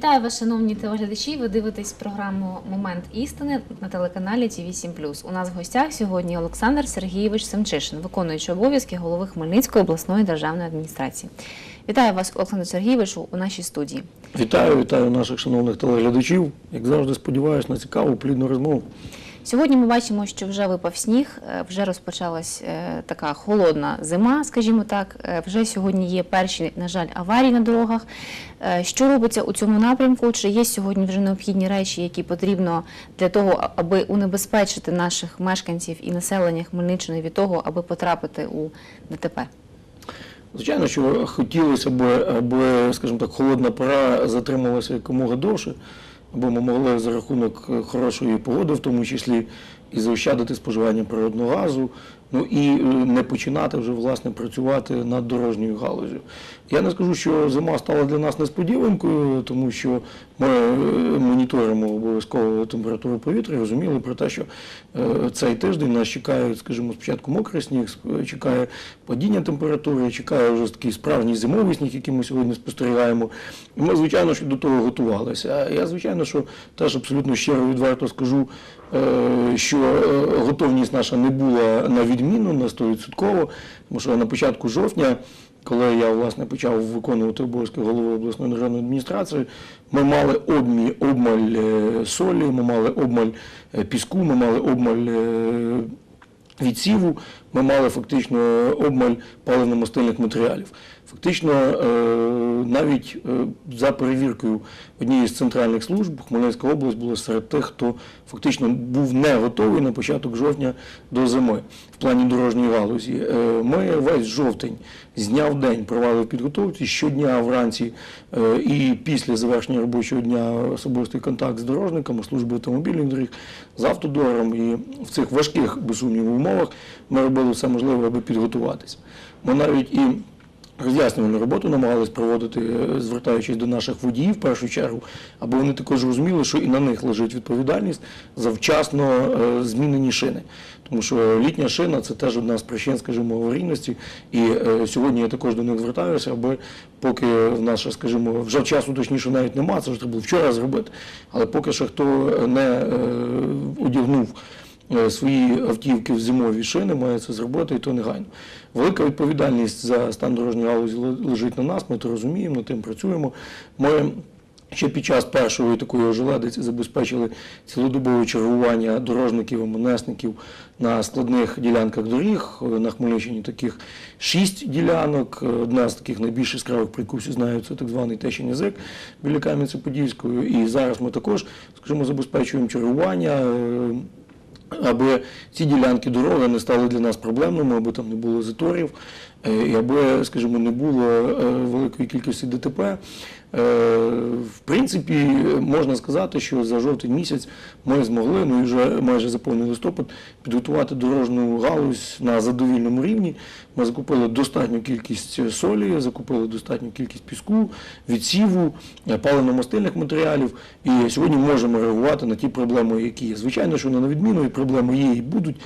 Вітаю вас, шановні телеглядачі. Ви дивитесь програму Момент істини на телеканалі ТВ 7 У нас в гостях сьогодні Олександр Сергійович Семчишин, виконуючий обов'язки голови Хмельницької обласної державної адміністрації. Вітаю вас, Олександр Сергійович, у нашій студії. Вітаю, вітаю наших шановних телеглядачів. Як завжди, сподіваюся на цікаву плідну розмову. Сьогодні ми бачимо, що вже випав сніг, е, вже розпочалась е, така холодна зима, скажімо так. Е, Вже сьогодні є перші, на жаль, аварії на дорогах. Що робиться у цьому напрямку? Чи є сьогодні вже необхідні речі, які потрібно для того, аби унебезпечити наших мешканців і населення Хмельниччини від того, аби потрапити у ДТП? Звичайно, що хотілося б, аби, скажімо так, холодна пора затрималася якомога довше, аби ми могли за рахунок е, хорошої погоди, в тому числі і заощадити споживання природного газу, ну і е, не починати вже власне працювати над дорожньою галузю. Я не скажу, що зима стала для нас несподіванкою, тому що ми е, моніторимо обов'язково температуру повітря, розуміли про те, що е, цей тиждень нас чекає, скажімо, спочатку мокрий сніг, чекає падіння температури, чекає вже такий справжній зимовий сніг, який ми сьогодні спостерігаємо. Ми, звичайно, до того готувалися. Я, звичайно, що теж абсолютно щиро відверто скажу, е, що готовність наша не була на відміну на 100%, тому що на початку жовтня. Коли я власне почав виконувати обов'язки голови обласної державної адміністрації, ми мали обмі, обмаль е, солі, ми мали обмаль е, піску, ми мали обмаль е, відсіву, ми мали фактично обмаль паливно-мастильних матеріалів. Фактично, е, навіть е, за перевіркою однієї з центральних служб, Хмельницька область була серед тих, хто фактично був не готовий на початок жовтня до зими в плані дорожньої галузі. Е, Ми весь жовтень з дня в день провели в підготовці щодня вранці і після завершення робочого дня особистий контакт з дорожниками, служби автомобільних доріг, з автодором. І в цих важких, без сумніву, умовах ми робили все можливе, аби підготуватися. Ми навіть і роз'яснювальну роботу намагалися проводити, е, звертаючись до наших водіїв в першу чергу, аби вони також розуміли, що і на них лежить відповідальність за вчасно е, змінені шини. Тому що літня шина це теж одна з причин, скажімо, аварійності. І е, сьогодні я також до них звертаюся, аби поки ще, скажімо, вже часу точніше навіть немає, це ж треба було вчора зробити. Але поки що хто не одягнув свої автівки в зимові шини, має це зробити і то негайно. Велика відповідальність за стан дорожньої галузі лежить на нас, ми це розуміємо, над тим працюємо. Ми Ще під час першої такої ожеледиці забезпечили цілодобове чергування дорожників і монесників на складних ділянках доріг. На Хмельниччині таких шість ділянок. Одна з таких найбільш яскравих при яку всі знають, це так званий тещин язик біля Кам'янця-Подільської. І зараз ми також, скажімо, забезпечуємо чергування. Аби ці ділянки дороги не стали для нас проблемними, аби там не було заторів, е, і аби, скажімо, не було е, великої кількості ДТП. Е, В принципі, можна сказати, що за жовтень місяць ми змогли, ну і вже майже за повний листопад, підготувати дорожню галузь на задовільному рівні. Ми закупили достатню кількість солі, закупили достатню кількість піску, відсіву, е, паливно-мастильних матеріалів. І сьогодні можемо реагувати на ті проблеми, які є. Звичайно, що не на відміну, і проблеми є і будуть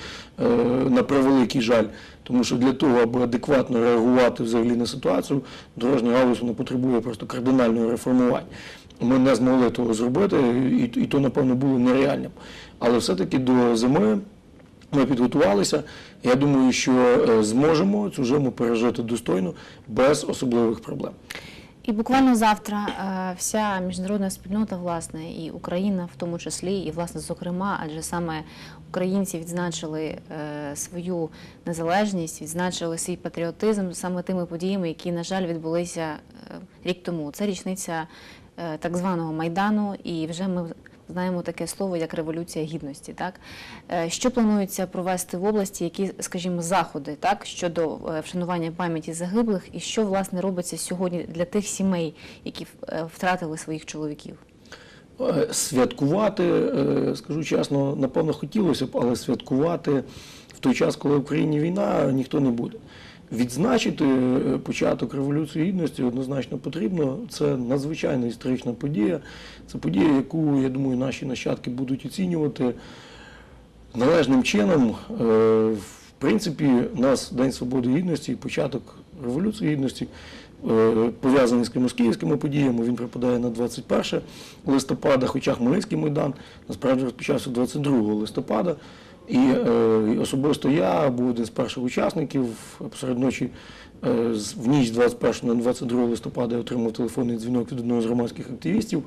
е, на превеликий жаль. Тому що для того, аби адекватно реагувати взагалі на ситуацію, дорожня галузь вона потребує просто кардинального реформування. Ми не змогли того зробити, і, і то, напевно, було нереальним. Але все-таки до зими ми підготувалися. Я думаю, що е, зможемо цю зиму пережити достойно, без особливих проблем. І буквально завтра е, вся міжнародна спільнота, власне, і Україна в тому числі, і власне зокрема, адже саме українці відзначили е, свою незалежність, відзначили свій патріотизм саме тими подіями, які, на жаль, відбулися е, рік тому. Це річниця так званого майдану, і вже ми знаємо таке слово як революція гідності. Так Е, що планується провести в області, які, скажімо, заходи так щодо е, вшанування пам'яті загиблих, і що власне робиться сьогодні для тих сімей, які е, втратили своїх чоловіків? Святкувати, скажу чесно, напевно, хотілося б, але святкувати в той час, коли в Україні війна, ніхто не буде. Відзначити е, початок Революції Гідності однозначно потрібно. Це надзвичайна історична подія. Це подія, яку, я думаю, наші нащадки будуть оцінювати належним чином. Е, В принципі, нас День Свободи Гідності і початок Революції Гідності, е, пов'язаний з кримсько-київськими подіями. Він припадає на 21 листопада, хоча Хмельницький майдан насправді розпочався 22 листопада. І е, особисто я був один з перших учасників посеред ночі е, в ніч з 21 на 22 листопада я отримав телефонний дзвінок від одного з громадських активістів,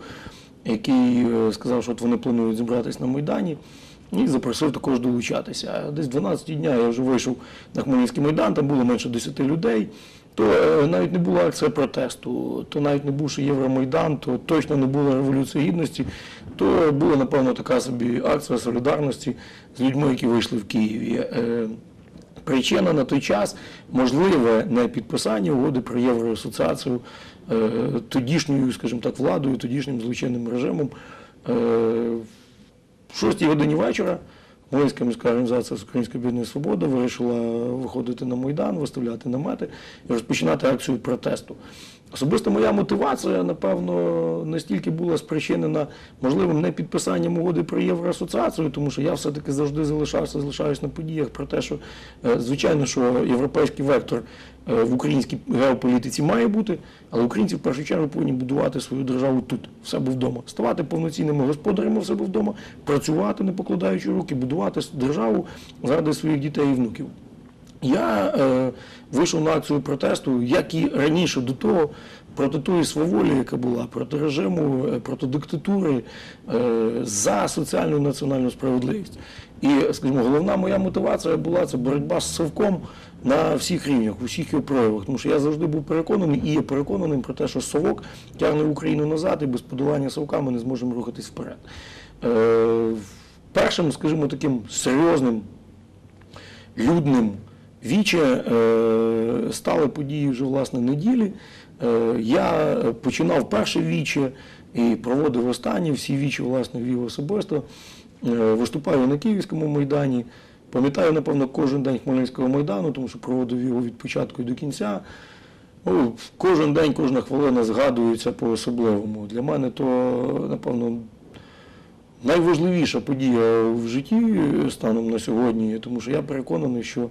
який е, сказав, що от вони планують зібратися на Майдані. І запросив також долучатися. Десь 12 дня я вже вийшов на Хмельницький майдан, там було менше 10 людей. То навіть не була акція протесту, то навіть не був ще Євромайдан, то точно не була Революція Гідності, то була, напевно, така собі акція солідарності з людьми, які вийшли в Києві. Е, Причина на той час можливе не підписання угоди про євроасоціацію е, тодішньою, скажімо так, владою, тодішнім злочинним режимом. Е, в 6 годині вечора Хмельницька міська організація з Української об'єднаної свободи вирішила виходити на Майдан, виставляти намети і розпочинати акцію протесту. Особисто моя мотивація, напевно, настільки була спричинена можливим не підписанням угоди про євроасоціацію, тому що я все-таки завжди залишався, залишаюсь на подіях про те, що е, звичайно, що європейський вектор е, в українській геополітиці має бути, але українці в першу чергу повинні будувати свою державу тут, в себе вдома, ставати повноцінними господарями в себе вдома, працювати, не покладаючи руки, будувати державу заради своїх дітей і внуків. Я е, вийшов на акцію протесту, як і раніше до того, проти тої сваволі, яка була, проти режиму, е, проти диктатури, е, за соціальну національну справедливість. І, скажімо, головна моя мотивація була це боротьба з совком на всіх рівнях, у всіх його проявах. Тому що я завжди був переконаний і є переконаним про те, що совок тягне Україну назад, і без подолання совка ми не зможемо рухатись вперед. Е, першим, скажімо, таким серйозним людним віче е, стали події вже власне неділі. Е, я починав перше віче і проводив останні, всі вічі власне вів особисто. Е, виступаю на Київському майдані. Пам'ятаю, напевно, кожен день Хмельницького майдану, тому що проводив його від початку до кінця. Ну, кожен день, кожна хвилина згадується по-особливому. Для мене то, напевно, найважливіша подія в житті станом на сьогодні, тому що я переконаний, що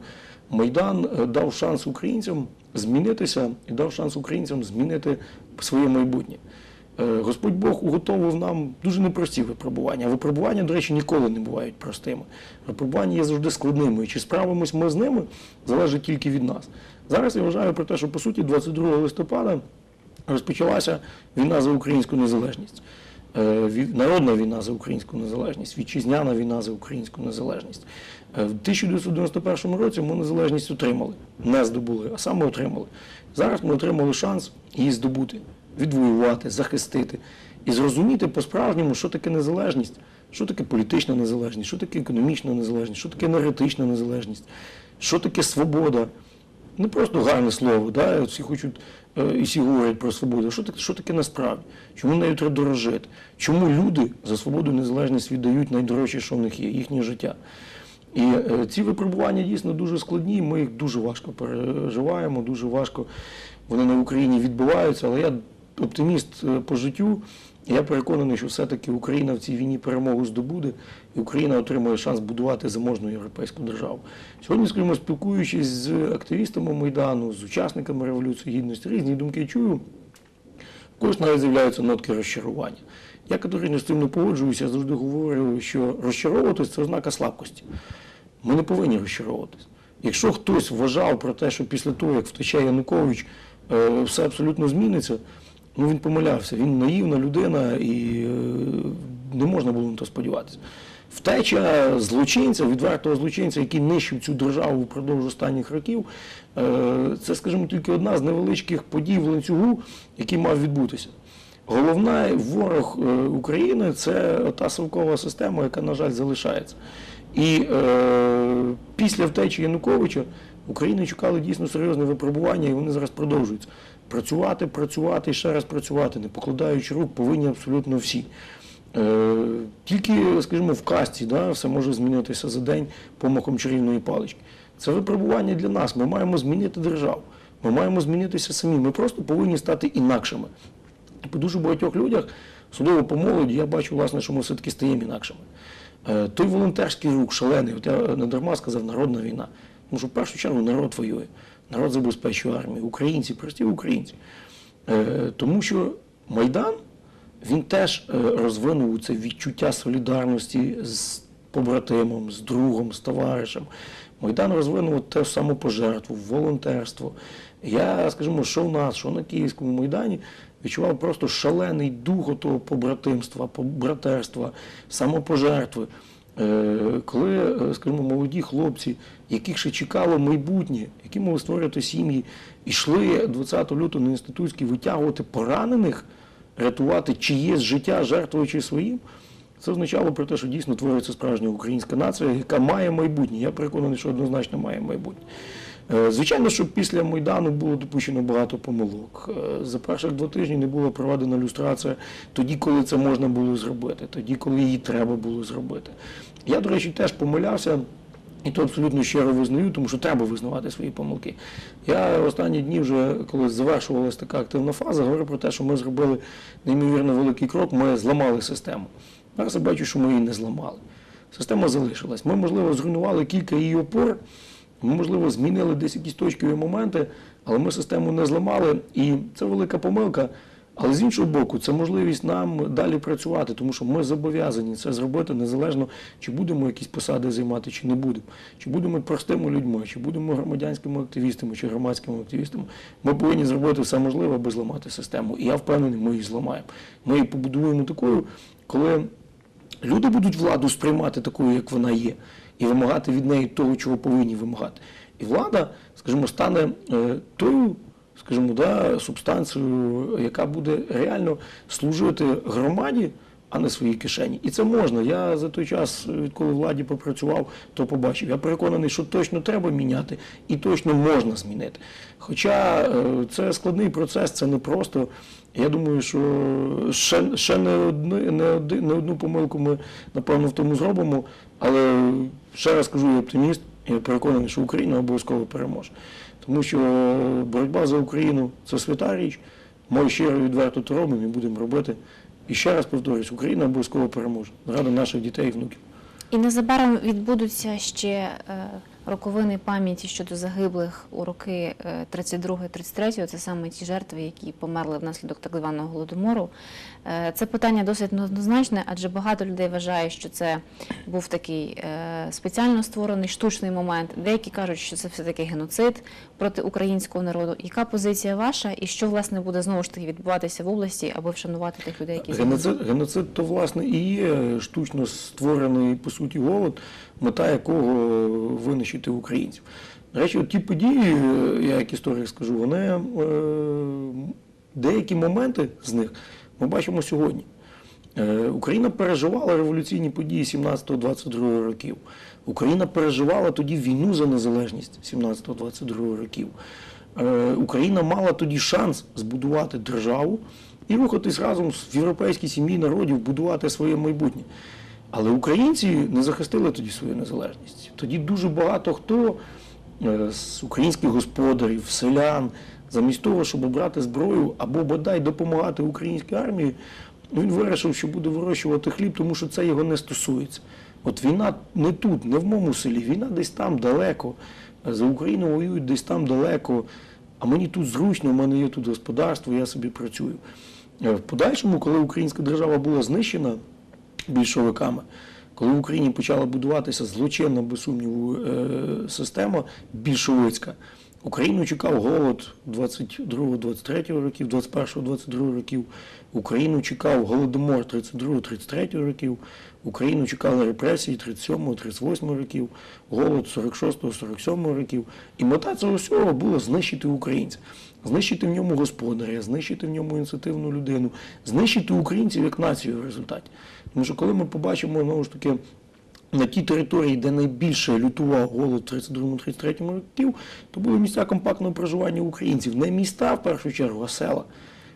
Майдан е, дав шанс українцям змінитися і дав шанс українцям змінити своє майбутнє. Е, Господь Бог уготовив нам дуже непрості випробування. Випробування, до речі, ніколи не бувають простими. Випробування є завжди складними. І чи справимось ми з ними, залежить тільки від нас. Зараз я вважаю про те, що по суті 22 листопада розпочалася війна за українську незалежність. Е, Народна війна за українську незалежність, вітчизняна війна за українську незалежність. Е, В 1991 році ми незалежність отримали, не здобули, а саме отримали. Зараз ми отримали шанс її здобути, відвоювати, захистити і зрозуміти по-справжньому, що таке незалежність, що таке політична незалежність, що таке економічна незалежність, що таке енергетична незалежність, що таке свобода не просто гарне слово, да? всі хочуть е, і всі говорять про свободу. Що таке, що таке насправді? Чому нею треба дорожити? Чому люди за свободу і незалежність віддають найдорожче, що в них є, їхнє життя? І е, ці випробування дійсно дуже складні, ми їх дуже важко переживаємо, дуже важко вони на Україні відбуваються, але я оптиміст е, по життю. Я переконаний, що все-таки Україна в цій війні перемогу здобуде, і Україна отримує шанс будувати заможну європейську державу. Сьогодні, скажімо, спілкуючись з активістами Майдану, з учасниками Революції Гідності, різні думки чую, в навіть з'являються нотки розчарування. Я категорично з цим не погоджуюся, завжди говорю, що розчаровуватись це ознака слабкості. Ми не повинні розчаровуватись. Якщо хтось вважав про те, що після того, як втече Янукович, е, все абсолютно зміниться, ну він помилявся. Він наївна людина і е, не можна було на то сподіватися. Втеча злочинця, відвертого злочинця, який нищив цю державу впродовж останніх років, е, це, скажімо, тільки одна з невеличких подій в ланцюгу, який мав відбутися. Головний ворог е, України це та совкова система, яка, на жаль, залишається. І е, після втечі Януковича Україну чекали дійсно серйозне випробування, і вони зараз продовжуються. Працювати, працювати і ще раз працювати, не покладаючи рук, повинні абсолютно всі. Е, тільки, скажімо, в касті да, все може змінитися за день помахом чарівної палички. Це випробування для нас. Ми маємо змінити державу. Ми маємо змінитися самі. Ми просто повинні стати інакшими. По дуже багатьох людях, судово по молоді, я бачу, власне, що ми все-таки стаємо інакшими. Е, Той волонтерський рух шалений, от я не дарма сказав, народна війна. Тому що в першу чергу народ воює. Народ забезпечує армію, українці, прості українці. Е, Тому що Майдан він теж е, розвинув це відчуття солідарності з побратимом, з другом, з товаришем. Майдан розвинув те самопожертву, волонтерство. Я, скажімо, що в нас, що на Київському Майдані, відчував просто шалений дух того побратимства, братерства, самопожертви. Е, Коли, е, скажімо, молоді хлопці, яких ще чекало майбутнє, які могли створювати сім'ї, йшли 20 лютого на інститутський витягувати поранених, рятувати чиєсь життя, жертвуючи своїм, це означало про те, що дійсно твориться справжня українська нація, яка має майбутнє. Я переконаний, що однозначно має майбутнє. Е, Звичайно, що після Майдану було допущено багато помилок. Е, За перших два тижні не була проведена люстрація тоді, коли це можна було зробити, тоді, коли її треба було зробити. Я, до речі, теж помилявся. І то абсолютно щиро визнаю, тому що треба визнавати свої помилки. Я останні дні вже, коли завершувалася така активна фаза, говорю про те, що ми зробили неймовірно великий крок, ми зламали систему. Зараз я бачу, що ми її не зламали. Система залишилась. Ми, можливо, зруйнували кілька її опор, ми, можливо, змінили десь якісь точкові моменти, але ми систему не зламали, і це велика помилка. Але з іншого боку, це можливість нам далі працювати, тому що ми зобов'язані це зробити незалежно, чи будемо якісь посади займати, чи не будемо, чи будемо простими людьми, чи будемо громадянськими активістами, чи громадськими активістами. Ми повинні зробити все можливе, аби зламати систему. І я впевнений, ми її зламаємо. Ми її побудуємо такою, коли люди будуть владу сприймати такою, як вона є, і вимагати від неї того, чого повинні вимагати. І влада, скажімо, стане е, тою, скажімо, да, субстанцією, яка буде реально служити громаді, а не своїй кишені. І це можна. Я за той час, відколи владі попрацював, то побачив. Я переконаний, що точно треба міняти і точно можна змінити. Хоча е, це складний процес, це не просто. Я думаю, що ще, ще не, одну, не, одну помилку ми, напевно, в тому зробимо. Але ще раз кажу, я оптиміст, я переконаний, що Україна обов'язково переможе. Тому що боротьба за Україну це свята річ. Ми щиро відверто то робимо і будемо робити. І ще раз повторюсь, Україна обов'язково переможе. Заради наших дітей і внуків. І незабаром відбудуться ще е, роковини пам'яті щодо загиблих у роки е, 32-33, це саме ті жертви, які померли внаслідок так званого голодомору. Е, Це питання досить неоднозначне, адже багато людей вважають, що це був такий е, спеціально створений штучний момент. Деякі кажуть, що це все-таки геноцид проти українського народу. Яка позиція ваша, і що власне буде знову ж таки відбуватися в області, аби вшанувати тих людей, які? Геноцид, геноцид то власне і є штучно створений по суті голод, мета якого винищити українців. До речі, ті події, я як історик скажу, вони е, деякі моменти з них ми бачимо сьогодні. Е, Україна переживала революційні події 17-22 років. Україна переживала тоді війну за незалежність 17-22 років. Е, Україна мала тоді шанс збудувати державу і рухатись разом в європейській сім'ї народів, будувати своє майбутнє. Але українці не захистили тоді свою незалежність. Тоді дуже багато хто е, з українських господарів, селян, замість того, щоб брати зброю або бодай допомагати українській армії, він вирішив, що буде вирощувати хліб, тому що це його не стосується. От війна не тут, не в моєму селі, війна десь там далеко. За Україну воюють десь там далеко. А мені тут зручно, в мене є тут господарство, я собі працюю. Е, В подальшому, коли українська держава була знищена більшовиками, коли в Україні почала будуватися злочинна, без сумніву, е, система більшовицька, Україну чекав голод 22-23 років, 21-22 років. Україну чекав голодомор 32-33 років. Україну чекали репресії 37-38 років, голод 46-47 років. І мета цього всього була знищити українця, знищити в ньому господаря, знищити в ньому ініціативну людину, знищити українців як націю в результаті. Тому що коли ми побачимо знову ж таки на тій території, де найбільше лютував голод 32-33 років, то були місця компактного проживання українців. Не міста в першу чергу, а села.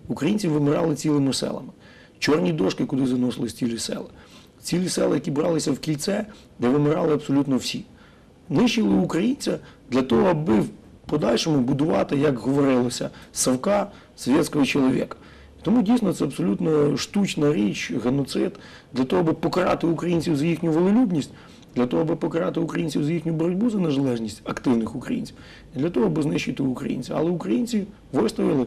Українці вимирали цілими селами. Чорні дошки, куди заносились цілі села. Цілі села, які бралися в кільце, де вимирали абсолютно всі. Нищили українця для того, аби в подальшому будувати, як говорилося, совка совєтського чоловіка. Тому дійсно це абсолютно штучна річ, геноцид, для того, аби покарати українців за їхню волелюбність, для того, аби покарати українців за їхню боротьбу за незалежність активних українців, і для того, аби знищити українців. Але українці вистояли.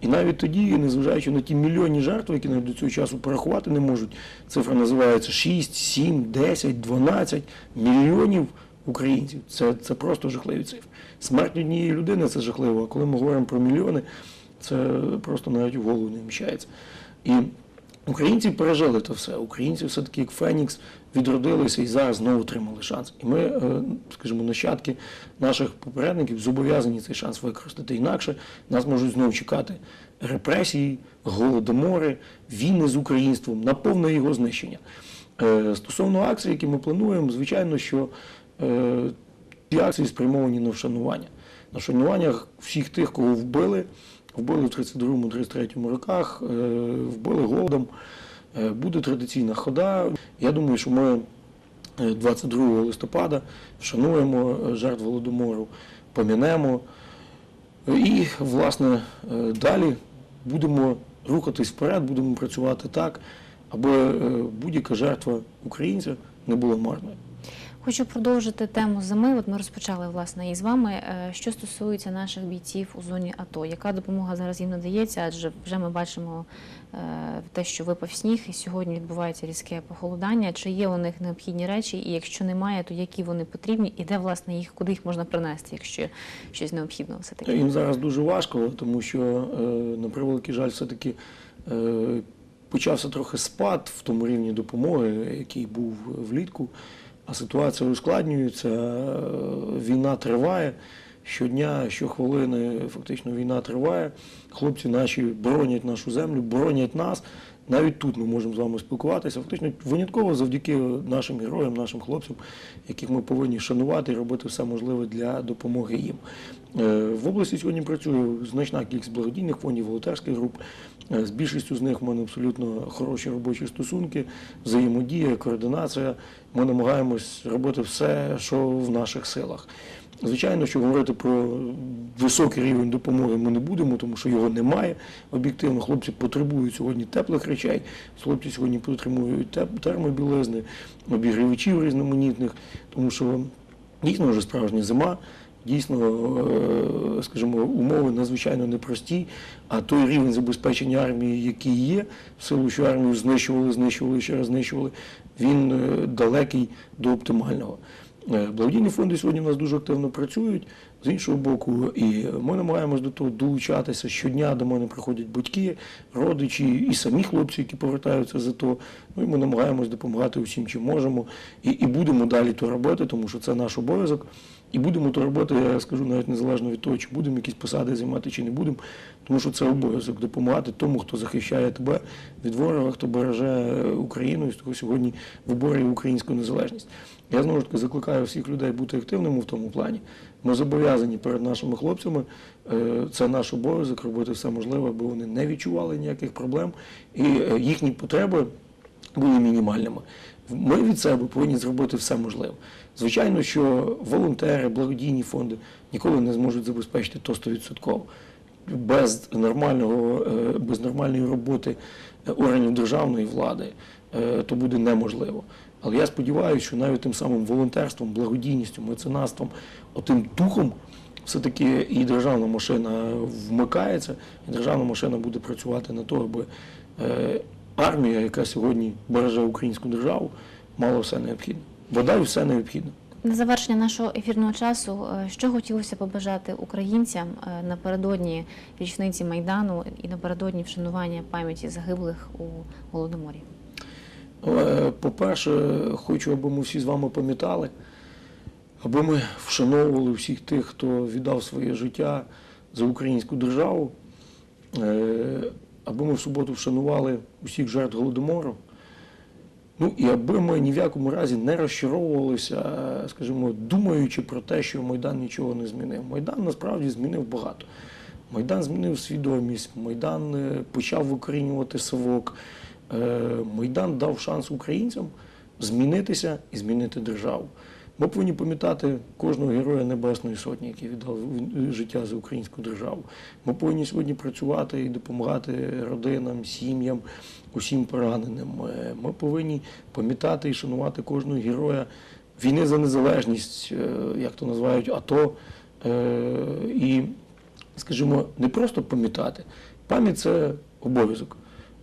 І навіть тоді, незважаючи на ті мільйонні жертви, які навіть до цього часу порахувати не можуть, цифра називається 6, 7, 10, 12 мільйонів українців. Це, це просто жахливі цифри. Смерть однієї людини це жахливо. А коли ми говоримо про мільйони, це просто навіть в голову не вміщається. І українці пережили це все. Українці все-таки як Фенікс відродилися і зараз знову отримали шанс. І ми, е, скажімо, нащадки наших попередників зобов'язані цей шанс використати. Інакше нас можуть знову чекати репресії, голодомори, війни з українством, на повне його знищення. Е, Стосовно акцій, які ми плануємо, звичайно, що е, ці акції спрямовані на вшанування. На вшанування всіх тих, кого вбили, вбили в 32-33 роках, е, вбили голодом. Е, Буде традиційна хода. Я думаю, що ми е, 22 листопада вшануємо е, жертв голодомору, помінемо. І, власне, е, далі будемо рухатись вперед, будемо працювати так, аби е, будь-яка жертва українця не була марною. Хочу продовжити тему зими. От ми розпочали власне із вами. Е, Що стосується наших бійців у зоні АТО, яка допомога зараз їм надається? Адже вже ми бачимо е, те, що випав сніг, і сьогодні відбувається різке похолодання. Чи є у них необхідні речі? І якщо немає, то які вони потрібні, і де власне їх, куди їх можна принести, якщо щось необхідно все таки? Їм зараз дуже важко, тому що, е, на превеликий жаль, все-таки е, почався трохи спад в тому рівні допомоги, який був влітку, а ситуація ускладнюється, е, війна триває. Щодня, щохвилини фактично війна триває. Хлопці наші боронять нашу землю, боронять нас. Навіть тут ми можемо з вами спілкуватися. Фактично винятково завдяки нашим героям, нашим хлопцям, яких ми повинні шанувати і робити все можливе для допомоги їм. Е, В області сьогодні працює значна кількість благодійних фондів, волонтерських груп. Е, З більшістю з них в мене абсолютно хороші робочі стосунки, взаємодія, координація. Ми намагаємось робити все, що в наших силах. Звичайно, що говорити про високий рівень допомоги ми не будемо, тому що його немає. Об'єктивно, хлопці потребують сьогодні теплих речей, хлопці сьогодні потребують термобілизни, обігрівачів різноманітних, тому що дійсно вже справжня зима. Дійсно, е, скажімо, умови надзвичайно непрості, а той рівень забезпечення армії, який є, в силу, що армію знищували, знищували, ще раз знищували, він е, далекий до оптимального. Е, Благодійні фонди сьогодні у нас дуже активно працюють. З іншого боку, і ми намагаємось до того долучатися. Щодня до мене приходять батьки, родичі і самі хлопці, які повертаються за то. Ну і ми намагаємось допомагати усім, чим можемо. І, і будемо далі то робити, тому що це наш обов'язок. І будемо то робити, я скажу, навіть незалежно від того, чи будемо якісь посади займати, чи не будемо, тому що це обов'язок допомагати тому, хто захищає тебе від ворога, хто береже Україну і хто сьогодні виборює українську незалежність. Я знову ж таки закликаю всіх людей бути активними в тому плані. Ми зобов'язані перед нашими хлопцями. е, Це наш обов'язок робити все можливе, аби вони не відчували ніяких проблем і е, їхні потреби були мінімальними. Ми від себе повинні зробити все можливе. Звичайно, що волонтери, благодійні фонди ніколи не зможуть забезпечити то 100%. Без нормального, е, без нормальної роботи е, органів державної влади е, то буде неможливо. Але я сподіваюся, що навіть тим самим волонтерством, благодійністю, меценатством, отим духом все-таки і державна машина вмикається, і державна машина буде працювати на то, аби армія, яка сьогодні береже українську державу, мала все необхідне. Бодай все необхідне. На завершення нашого ефірного часу, е, що хотілося побажати українцям е, напередодні річниці майдану і напередодні вшанування пам'яті загиблих у голодоморі? Е, По-перше, хочу, аби ми всі з вами пам'ятали, аби ми вшановували всіх тих, хто віддав своє життя за українську державу, аби ми в суботу вшанували усіх жертв голодомору. Ну і аби ми ні в якому разі не розчаровувалися, е, скажімо, думаючи про те, що Майдан нічого не змінив. Майдан насправді змінив багато. Майдан змінив свідомість, Майдан е, почав викорінювати совок. Е, Майдан дав шанс українцям змінитися і змінити державу. Ми повинні пам'ятати кожного героя Небесної Сотні, який віддав життя за українську державу. Ми повинні сьогодні працювати і допомагати родинам, сім'ям, усім пораненим. Е, Ми повинні пам'ятати і шанувати кожного героя війни за незалежність, е, як то називають, АТО, е, і, скажімо, не просто пам'ятати. Пам'ять це обов'язок.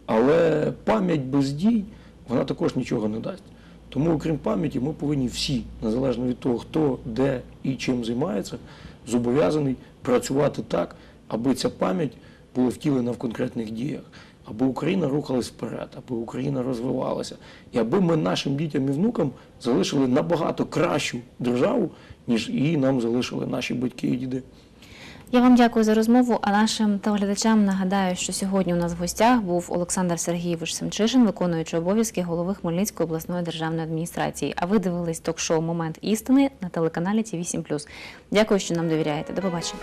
Але пам'ять без дій вона також нічого не дасть. Тому, окрім пам'яті, ми повинні всі, незалежно від того, хто де і чим займається, зобов'язаний працювати так, аби ця пам'ять була втілена в конкретних діях, аби Україна рухалась вперед, аби Україна розвивалася, і аби ми нашим дітям і внукам залишили набагато кращу державу, ніж її нам залишили наші батьки і діди. Я вам дякую за розмову. А нашим телеглядачам нагадаю, що сьогодні у нас в гостях був Олександр Сергійович Семчишин, виконуючий обов'язки голови Хмельницької обласної державної адміністрації. А ви дивились ток-шоу Момент істини на телеканалі ТІВІ 7+. Дякую, що нам довіряєте. До побачення.